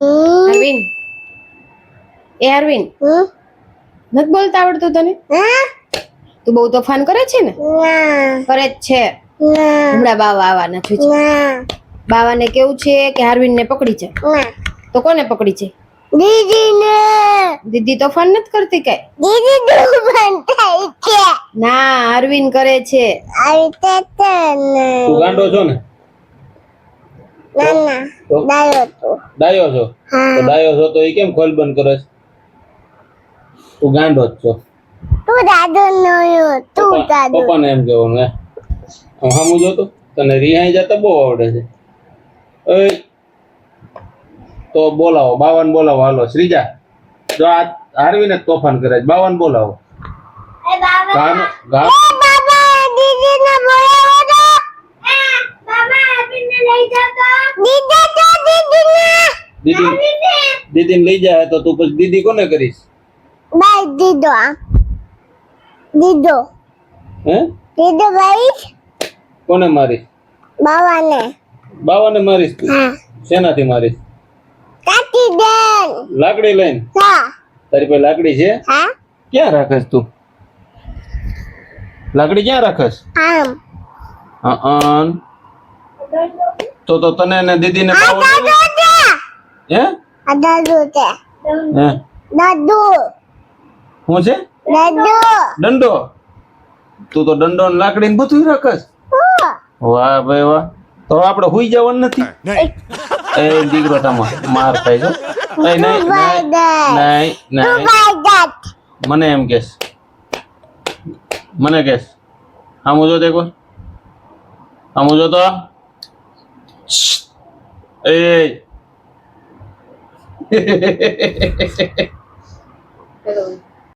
અરવિંદ. એ અરવિંદ. નથી બોલતા આવડતું તને? તું બહુ તોફાન કરે છે ને? કરે જ છે. હમણાં બાવા આવવાના છે બાવાને કેવું છે કે હાર્વિન ને પકડી છે. તો કોને પકડી છે? દીદી ને દીદી તોફાન નથી કરતી કઈ. દીદી તોફાન થાય છે. ના અરવિંદ કરે છે. આવી તે તે તું ગાંડો છો ને? ડાયો તું. ડાયો છો? તો ડાયો છો તો એ કેમ ખોલ બંધ કરે છે? તું ગાંડો જ છો. તું દાદો નયો તું દાદો પપ્પાને એમ કહેવાનું હે? હું સામું જોતો તને રિહાઈ જતા બહુ આવડે છે. ઓય તો બોલાવો બાવન બોલાવો. હાલો શ્રીજા જો આ હારવીને તોફાન કરે છે. બાવન બોલાવો. ગાનો ગા એ બાબા દીદી ને બોલાવો તો બાબા આપીને લઈ જાતો દીદી તો દીદી દીદી લઈ જાય તો તું પછી દીદી કોને કરીશ? બાઈ દીદો દીદો. હે? દીદો ભાઈ? કોને મારીશ? બાવાને. બાવાને મારીશ તું? હા. શેનાથી મારીશ? કાટી દે લાકડી લઈને? હા. તારી પાસે લાકડી છે? હા. ક્યાં રાખસ તું? લાકડી ક્યાં રાખસ આમ. અન તો તો તને ને દીદીને છે હે? દાદુ છે. હે? દાદુ શું છે? દાદુ દંડો. તું તો દંડો ને લાકડી ને બધું રાખસ વાહ ભાઈ વાહ. તો આપણે હુઈ જવાનું નથી? એ દીકરો તમાર માર થાય છે. નહીં નહીં નહીં નહીં. મને એમ કેસ મને કેસ આમ જો દેખો આમ જો તો? એ Pero.